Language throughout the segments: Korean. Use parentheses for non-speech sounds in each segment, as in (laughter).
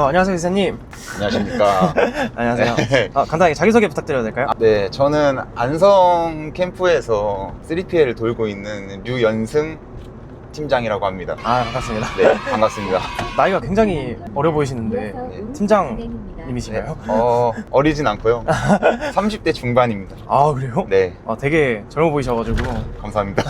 어, 안녕하세요, 기사님. 안녕하십니까. (laughs) 안녕하세요. 네. 아, 간단하게 자기소개 부탁드려도 될까요? 네, 저는 안성 캠프에서 3PL을 돌고 있는 류연승 팀장이라고 합니다. 아, 반갑습니다. 네, 반갑습니다. (laughs) 나이가 굉장히 어려 보이시는데, 팀장님이신가요? 어, 어리진 않고요. (laughs) 30대 중반입니다. 아, 그래요? 네, 아, 되게 젊어 보이셔가지고. 감사합니다.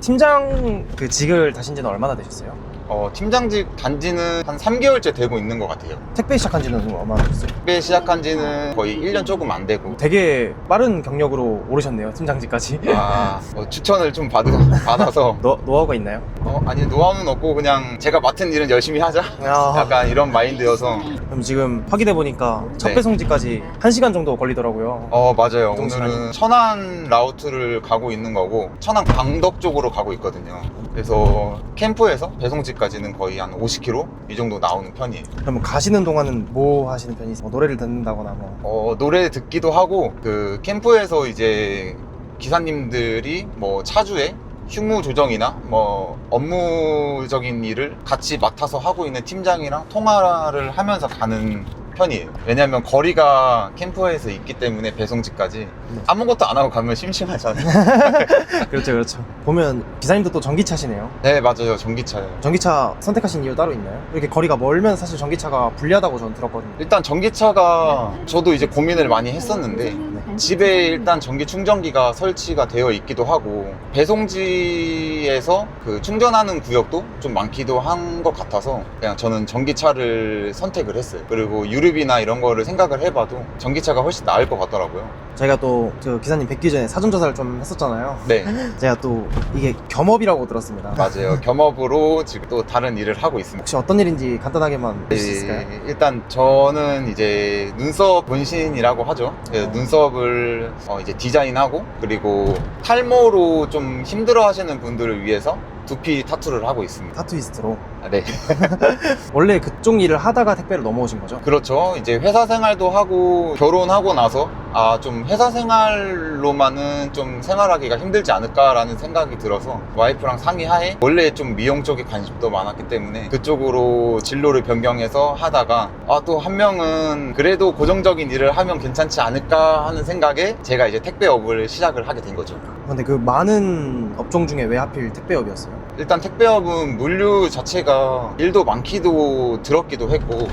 팀장 그 직을 다신 지는 얼마나 되셨어요? 어, 팀장직 단지는 한 3개월째 되고 있는 것 같아요. 택배 시작한 지는 얼마나 되셨어요? 택배 시작한 지는 거의 1년 조금 안 되고. 되게 빠른 경력으로 오르셨네요, 팀장직까지. 아, 어, 추천을 좀 받, 받아서. (laughs) 노, 노하우가 있나요? 어, 아니, 노하우는 없고 그냥 제가 맡은 일은 열심히 하자? 아, 약간 이런 마인드여서. 그럼 지금 확인해 보니까 첫 네. 배송지까지 1시간 정도 걸리더라고요. 어 맞아요 오늘은. 천안 라우트를 가고 있는 거고 천안 강덕 쪽으로 가고 있거든요 그래서 캠프에서 배송지까지는 거의 한 50km 이 정도 나오는 편이에요 그럼 가시는 동안은 뭐 하시는 편이세요? 뭐 노래를 듣는다거나 뭐. 어 노래 듣기도 하고 그 캠프에서 이제 기사님들이 뭐 차주에 휴무 조정이나 뭐 업무적인 일을 같이 맡아서 하고 있는 팀장이랑 통화를 하면서 가는 편이에요. 왜냐면 거리가 캠프에서 있기 때문에 배송지까지 네. 아무것도 안 하고 가면 심심하잖아요. (laughs) 그렇죠, 그렇죠. 보면 기사님도 또 전기차시네요. 네, 맞아요. 전기차요. 전기차 선택하신 이유 따로 있나요? 이렇게 거리가 멀면 사실 전기차가 불리하다고 저는 들었거든요. 일단 전기차가 저도 이제 고민을 많이 했었는데 집에 일단 전기 충전기가 설치가 되어 있기도 하고 배송지에서 그 충전하는 구역도 좀 많기도 한 것 같아서 그냥 저는 전기차를 선택을 했어요. 그리고 유류 비나 이런 거를 생각을 해봐도 전기차가 훨씬 나을 것 같더라고요. 제가 또 그 기사님 뵙기 전에 사전 조사를 좀 했었잖아요. 네, (laughs) 제가 또 이게 겸업이라고 들었습니다. 맞아요. (laughs) 겸업으로 지금 또 다른 일을 하고 있습니다. 혹시 어떤 일인지 간단하게만 볼수 있을까요? 예, 일단 저는 이제 눈썹 분신이라고 하죠. 그 어. 눈썹을 어, 이제 디자인하고 그리고 탈모로 좀 힘들어하시는 분들을 위해서 두피 타투를 하고 있습니다. 타투이스트로. 아, 네, (laughs) 원래 그쪽 일을 하다가 택배로 넘어오신 거죠? 그렇죠. 이제 회사 생활도 하고 결혼하고 나서 아 좀 회사 생활로만은 좀 생활하기가 힘들지 않을까라는 생각이 들어서 와이프랑 상의하에 원래 좀 미용 쪽에 관심도 많았기 때문에 그쪽으로 진로를 변경해서 하다가 아 또 한 명은 그래도 고정적인 일을 하면 괜찮지 않을까 하는 생각에 제가 이제 택배업을 시작을 하게 된 거죠. 근데 그 많은 업종 중에 왜 하필 택배업이었어요? 일단 택배업은 물류 자체가 일도 많기도 들었기도 했고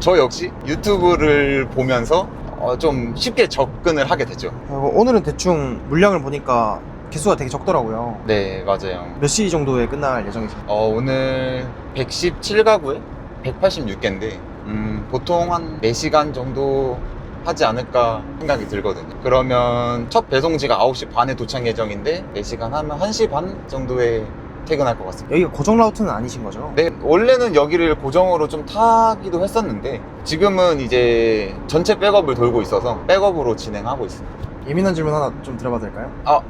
저 역시 유튜브를 보면서 어, 좀 쉽게 접근을 하게 됐죠. 어, 오늘은 대충 물량을 보니까 개수가 되게 적더라고요. 네, 맞아요. 몇 시 정도에 끝날 예정이세요? 어, 오늘 117가구에 186개인데, 음, 보통 한 4시간 정도 하지 않을까 생각이 들거든요. 그러면 첫 배송지가 9시 반에 도착 예정인데, 4시간 하면 1시 반 정도에 퇴근할 것 같습니다. 여기가 고정 라우트는 아니신 거죠? 네, 원래는 여기를 고정으로 좀 타기도 했었는데, 지금은 이제 전체 백업을 돌고 있어서 백업으로 진행하고 있습니다. 예민한 질문 하나 좀 드려봐도 될까요? 아,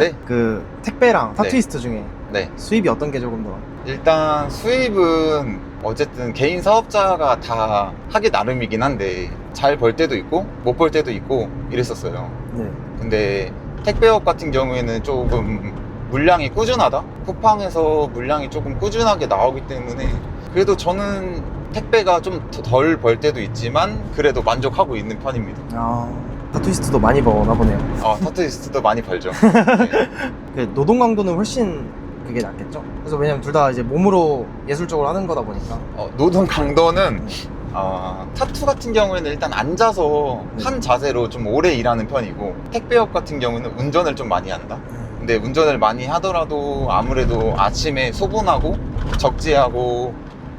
네, (laughs) 그 택배랑 타투이스트 중에 네. 수입이 어떤 게 조금 더 일단 수입은 어쨌든 개인 사업자가 다 하기 나름이긴 한데 잘 벌 때도 있고 못 벌 때도 있고 이랬었어요. 네. 근데 택배업 같은 경우에는 조금 물량이 꾸준하다? 쿠팡에서 물량이 조금 꾸준하게 나오기 때문에 그래도 저는 택배가 좀 덜 벌 때도 있지만 그래도 만족하고 있는 편입니다. 아 타투이스트도 많이 버나 보네요. 어, 타투이스트도 많이 벌죠. 네. (laughs) 그 노동 강도는 훨씬 그게 낫겠죠? 그래서 왜냐면 둘 다 이제 몸으로 예술적으로 하는 거다 보니까 어, 노동 강도는 어, 타투 같은 경우에는 일단 앉아서 네. 한 자세로 좀 오래 일하는 편이고 택배업 같은 경우는 운전을 좀 많이 한다. 근데 운전을 많이 하더라도 아무래도 아침에 소분하고 적재하고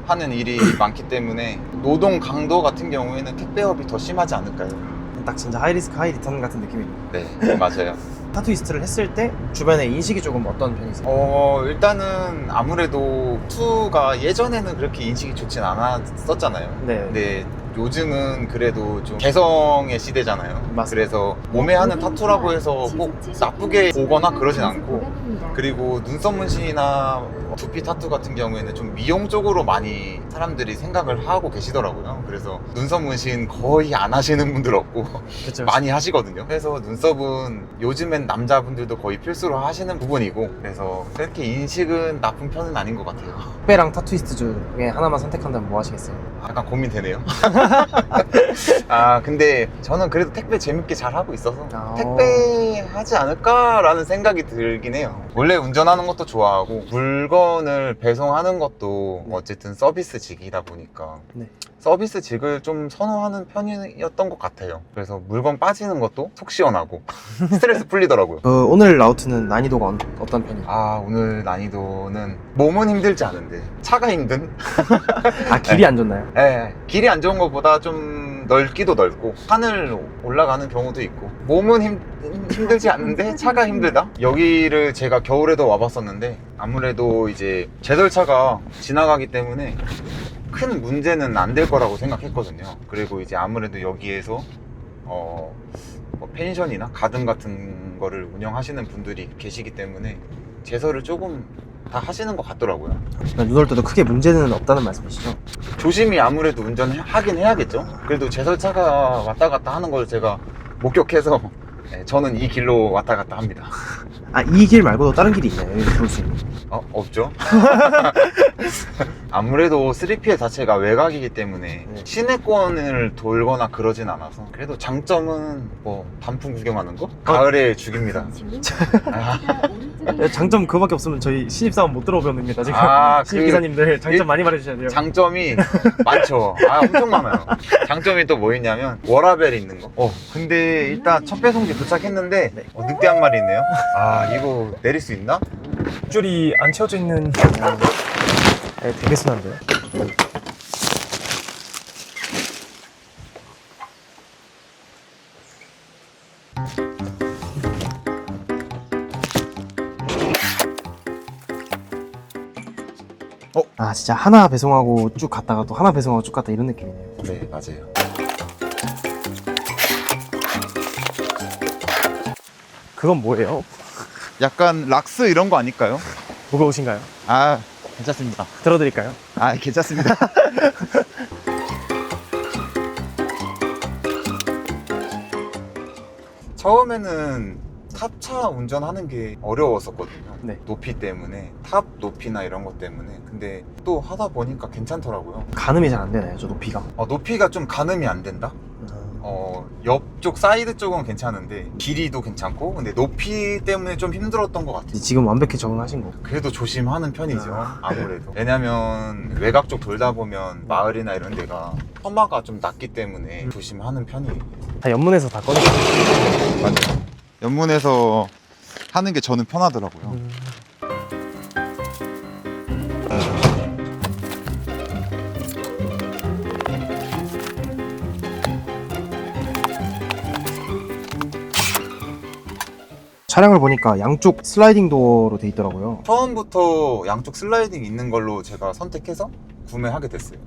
하는 일이 (clears throat) 많기 때문에 노동 강도 같은 경우에는 택배업이 더 심하지 않을까요? 딱 진짜 하이리스크 하이리턴 같은 느낌이에요. 네, 맞아요. (laughs) 타투이스트를 했을 때 주변의 인식이 조금 어떤 편이세요? 어, 일단은 아무래도 투가 예전에는 그렇게 인식이 좋진 않았었잖아요. 네. 근데 요즘은 그래도 좀 개성의 시대잖아요. 맞습니다. 그래서 몸에 하는 타투라고 해서 꼭 나쁘게 보거나 그러진 않고 그리고 눈썹 문신이나 두피 타투 같은 경우에는 좀 미용적으로 많이 사람들이 생각을 하고 계시더라고요. 그래서 눈썹 문신 거의 안 하시는 분들 없고 그렇죠. (laughs) 많이 하시거든요. 그래서 눈썹은 요즘엔 남자분들도 거의 필수로 하시는 부분이고 그래서 그렇게 인식은 나쁜 편은 아닌 것 같아요. 택배랑 타투이스트 중에 하나만 선택한다면 뭐 하시겠어요? 약간 고민되네요. (laughs) 아 근데 저는 그래도 택배 재밌게 잘 하고 있어서 아. 택배 하지 않을까라는 생각이 들긴 해요. 원래 운전하는 것도 좋아하고 물건 을 배송하는 것도 어쨌든 서비스직이다 보니까 네. 서비스직을 좀 선호하는 편이었던 것 같아요. 그래서 물건 빠지는 것도 속 시원하고 (laughs) 스트레스 풀리더라고요. 그 오늘 라우트는 난이도가 어- 어떤 편이에요? 아 오늘 난이도는 몸은 힘들지 않은데 차가 힘든 아 길이 안 좋나요? 예, 길이 안 좋은 것보다 좀 넓기도 넓고 산을 올라가는 경우도 있고 몸은 힘, 힘들지 않는데 차가 힘들다? 여기를 제가 겨울에도 와봤었는데 아무래도 이제 제설차가 지나가기 때문에 큰 문제는 안 될 거라고 생각했거든요 그리고 이제 아무래도 여기에서 어, 뭐 펜션이나 가든 같은 거를 운영하시는 분들이 계시기 때문에 제설을 조금 다 하시는 것 같더라고요 그러니까 눈올 때도 크게 문제는 없다는 말씀이시죠? 조심히 아무래도 운전하긴 해야겠죠. 그래도 제설차가 왔다 갔다 하는 걸 제가 목격해서 네, 저는 이 길로 왔다 갔다 합니다. (laughs) 아 이 길 말고도 다른 길이 있나요? 여기 볼수 있는? 어, 없죠? (laughs) 아무래도 3PL 자체가 외곽이기 때문에 네. 시내권을 돌거나 그러진 않아서 그래도 장점은 뭐 단풍 구경하는 거? 가을에 죽입니다. (laughs) 아, 야, (laughs) 장점 그거밖에 없으면 저희 신입사원 못 들어오는입니다 지금 아, 신입 그 기사님들 장점 일- 많이 말해주셔야 돼요 장점이 많죠. 아, 엄청 많아요. 장점이 또 뭐 있냐면 워라벨이 있는 거. 어, 근데 일단 첫 배송지 도착했는데 네. 어, 늑대 한 마리 있네요. 아, 이거 내릴 수 있나? 줄이 안 채워져 있는 네, 되게 순한데요? 어? 아 진짜 하나 배송하고 쭉 갔다가 또 하나 배송하고 쭉 갔다 이런 느낌이네요 네, 맞아요. 그건 뭐예요? 약간 락스 이런 거 아닐까요? 무거우신가요? 아, 괜찮습니다. 들어드릴까요? 아, 괜찮습니다. (laughs) 처음에는 탑차 운전하는 게 어려웠었거든요. 네. 높이 때문에 탑 높이나 이런 것 때문에 근데 또 하다 보니까 괜찮더라고요. 가늠이 잘 안 되나요 저 높이가? 어, 높이가 좀 가늠이 안 된다. 어, 옆쪽 사이드 쪽은 괜찮은데 길이도 괜찮고 근데 높이 때문에 좀 힘들었던 것 같아요. 지금 완벽히 적응하신 거 그래도 조심하는 편이죠. 아. 아무래도. 왜냐면 외곽 쪽 돌다 보면 마을이나 이런 데가 험마가 좀 낮기 때문에 음. 조심하는 편이에요. 다 연문에서 다 꺼내셨어요 맞아요. 연문에서 하는 게 저는 편하더라고요. 차량을 보니까 양쪽 슬라이딩 도어로 돼 있더라고요 처음부터 양쪽 슬라이딩 있는 걸로 제가 선택해서 구매하게 됐어요.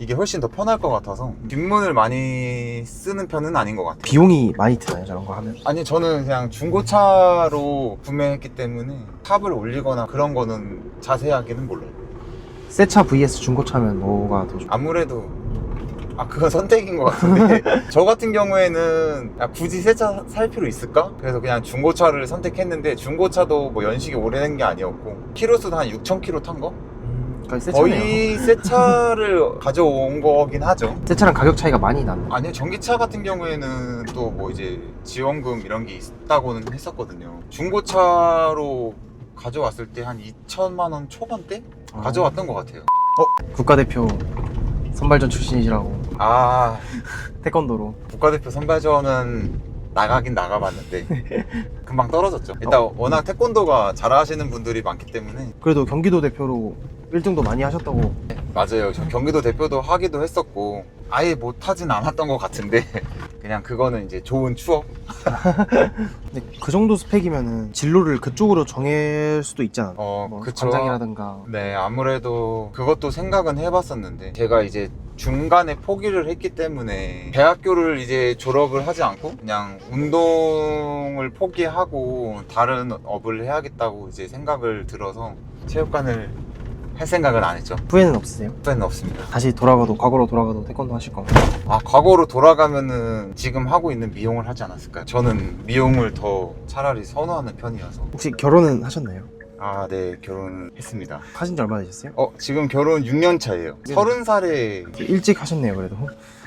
이게 훨씬 더 편할 것 같아서 뒷문을 많이 쓰는 편은 아닌 것 같아요. 비용이 많이 드나요 저런 거 하면? 아니 저는 그냥 중고차로 구매했기 때문에 탑을 올리거나 그런 거는 자세하게는 몰라요. 새 차 vs 중고차면 뭐가 더 좋아요? 아무래도 아 그건 선택인 것 같은데 (laughs) 저 같은 경우에는 야, 굳이 새 차 살 필요 있을까? 그래서 그냥 중고차를 선택했는데 중고차도 뭐 연식이 오래된 게 아니었고 키로수도 한 6천 킬로 탄 거? 거의 새 차네요 거의 새 차를 (laughs) 가져온 거긴 하죠. 새 차랑 가격 차이가 많이 나는 아니요 전기차 같은 경우에는 또 뭐 이제 지원금 이런 게 있다고는 했었거든요. 중고차로 가져왔을 때 한 2천만 원 초반대 아. 가져왔던 것 같아요. 국가대표 선발전 출신이시라고. 아. 태권도로. 국가대표 선발전은 나가긴 나가봤는데 (laughs) 금방 떨어졌죠. 일단 워낙 태권도가 잘하시는 분들이 많기 때문에. 그래도 경기도 대표로 1등도 많이 하셨다고 맞아요. 저 경기도 대표도 하기도 했었고 아예 못 하진 않았던 것 같은데 (laughs) 그냥 그거는 이제 좋은 추억. (laughs) 근데 그 정도 스펙이면은 진로를 그쪽으로 정할 수도 있잖아요. 어, 뭐 그쵸. 관장이라든가. 네, 아무래도 그것도 생각은 해봤었는데 제가 이제 중간에 포기를 했기 때문에 대학교를 이제 졸업을 하지 않고 그냥 운동을 포기하고 다른 업을 해야겠다고 이제 생각을 들어서 체육관을 할 생각은 안 했죠. 후회는 없으세요? 후회는 없습니다. 다시 돌아가도 과거로 돌아가도 태권도 하실 건가요? 아, 과거로 돌아가면은 지금 하고 있는 미용을 하지 않았을까요? 저는 미용을 더 차라리 선호하는 편이어서. 혹시 결혼은 하셨나요? 아, 네, 결혼했습니다. 하신 지 얼마 되셨어요? 어, 지금 결혼 6년 차예요. 네. 서른 살에 일찍 하셨네요, 그래도.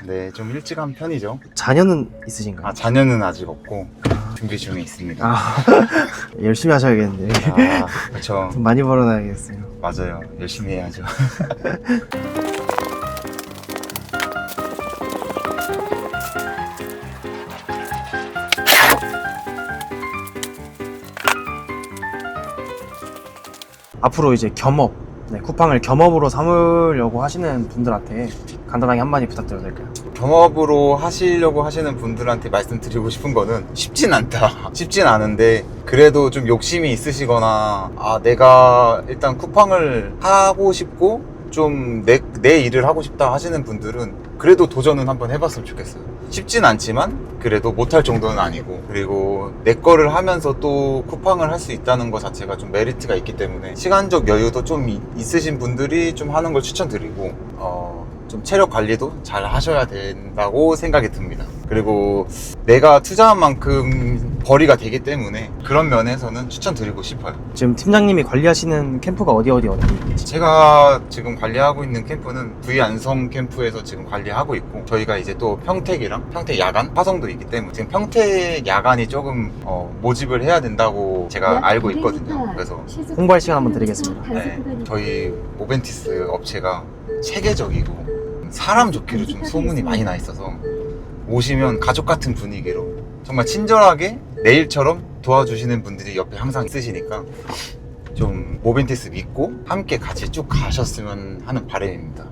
네, 좀 일찍 한 편이죠. 자녀는 있으신가요? 아, 자녀는 아직 없고 준비 중에 있습니다. 아, 아, (laughs) 열심히 하셔야겠는데. 그렇죠. 돈 많이 벌어놔야겠어요. 맞아요. 열심히 해야죠. (laughs) 앞으로 이제 겸업, 네, 쿠팡을 겸업으로 삼으려고 하시는 분들한테 간단하게 한마디 부탁드려도 될까요? 경업으로 하시려고 하시는 분들한테 말씀드리고 싶은 거는 쉽진 않다. (laughs) 쉽진 않은데 그래도 좀 욕심이 있으시거나 아 내가 일단 쿠팡을 하고 싶고 좀 내 내 일을 하고 싶다 하시는 분들은 그래도 도전은 한번 해봤으면 좋겠어요. 쉽진 않지만 그래도 못할 정도는 아니고 그리고 내 거를 하면서 또 쿠팡을 할 수 있다는 것 자체가 좀 메리트가 있기 때문에 시간적 여유도 좀 이- 있으신 분들이 좀 하는 걸 추천드리고 어, 좀 체력 관리도 잘 하셔야 된다고 생각이 듭니다. 그리고 내가 투자한 만큼 벌이가 되기 때문에 그런 면에서는 추천드리고 싶어요. 지금 팀장님이 관리하시는 캠프가 어디 어디 어디? 제가 지금 관리하고 있는 캠프는 V 안성 캠프에서 지금 관리하고 있고 저희가 이제 또 평택이랑 평택 야간 화성도 있기 때문에 지금 평택 야간이 조금 어, 모집을 해야 된다고 제가 알고 있거든요. 그래서 홍보할 시간 한번 드리겠습니다. 네, 저희 모벤티스 업체가 체계적이고 사람 좋기로 좀 소문이 많이 나 있어서 오시면 가족 같은 분위기로 정말 친절하게 내 일처럼 도와주시는 분들이 옆에 항상 있으시니까 좀 모벤티스 믿고 함께 같이 쭉 가셨으면 하는 바람입니다.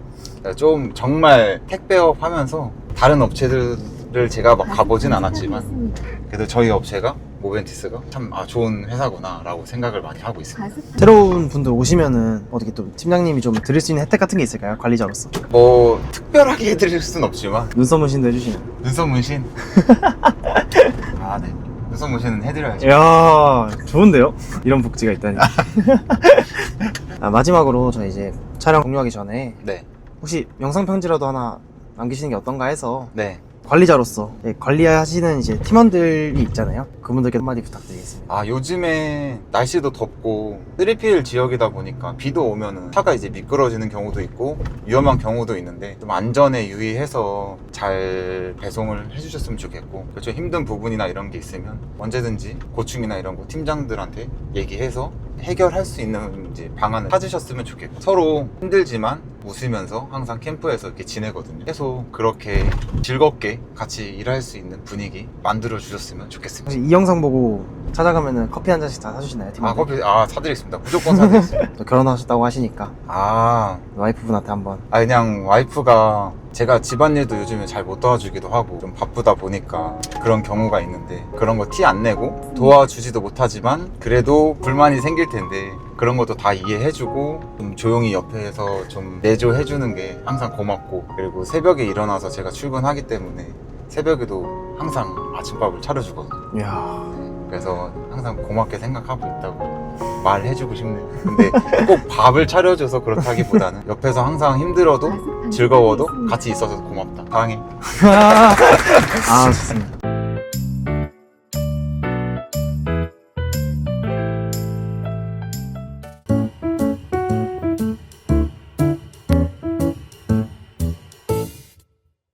좀 정말 택배업 하면서 다른 업체들을 제가 막 가보진 않았지만 그래도 저희 업체가 모벤티스가 참 아, 좋은 회사구나라고 생각을 많이 하고 있습니다. 새로운 분들 오시면은 어떻게 또 팀장님이 좀 드릴 수 있는 혜택 같은 게 있을까요? 관리자로서 뭐 특별하게 (laughs) 해드릴 순 없지만 눈썹 문신도 해주시는. 눈썹 문신 (laughs) 아 네 눈썹 문신은 해드려야죠 이야 좋은데요? 이런 복지가 있다니. (laughs) 아, 마지막으로 저 이제 촬영 종료하기 전에 네 혹시 영상 편지라도 하나 남기시는 게 어떤가 해서 네. 관리자로서 예, 관리하시는 이제 팀원들이 있잖아요. 그분들께 한마디 부탁드리겠습니다. 아 요즘에 날씨도 덥고 3PL 지역이다 보니까 비도 오면은 차가 이제 미끄러지는 경우도 있고 위험한 경우도 있는데 좀 안전에 유의해서 잘 배송을 해주셨으면 좋겠고 그렇죠 힘든 부분이나 이런 게 있으면 언제든지 고충이나 이런 거 팀장들한테 얘기해서 해결할 수 있는 이제 방안을 찾으셨으면 좋겠고 서로 힘들지만 웃으면서 항상 캠프에서 이렇게 지내거든요. 계속 그렇게 즐겁게 같이 일할 수 있는 분위기 만들어 주셨으면 좋겠습니다. 혹시 이 영상 보고 찾아가면은 커피 한 잔씩 다 사주시나요? 아 팀원들? 커피 아 사드리겠습니다. 무조건 사드리겠습니다. (laughs) 또 결혼하셨다고 하시니까 아, 와이프분한테 한번 아 그냥 와이프가 제가 집안일도 요즘에 잘 못 도와주기도 하고 좀 바쁘다 보니까 그런 경우가 있는데 그런 거 티 안 내고 도와주지도 못하지만 그래도 불만이 생길 텐데 그런 것도 다 이해해주고 좀 조용히 옆에서 좀 내조해주는 게 항상 고맙고 그리고 새벽에 일어나서 제가 출근하기 때문에 새벽에도 항상 아침밥을 차려주거든요. 이야 그래서 항상 고맙게 생각하고 있다고 말해주고 싶네요. 근데 꼭 밥을 차려줘서 그렇다기보다는 옆에서 항상 힘들어도 즐거워도 같이 있어서 고맙다. 사랑해. 아 (laughs) 좋습니다.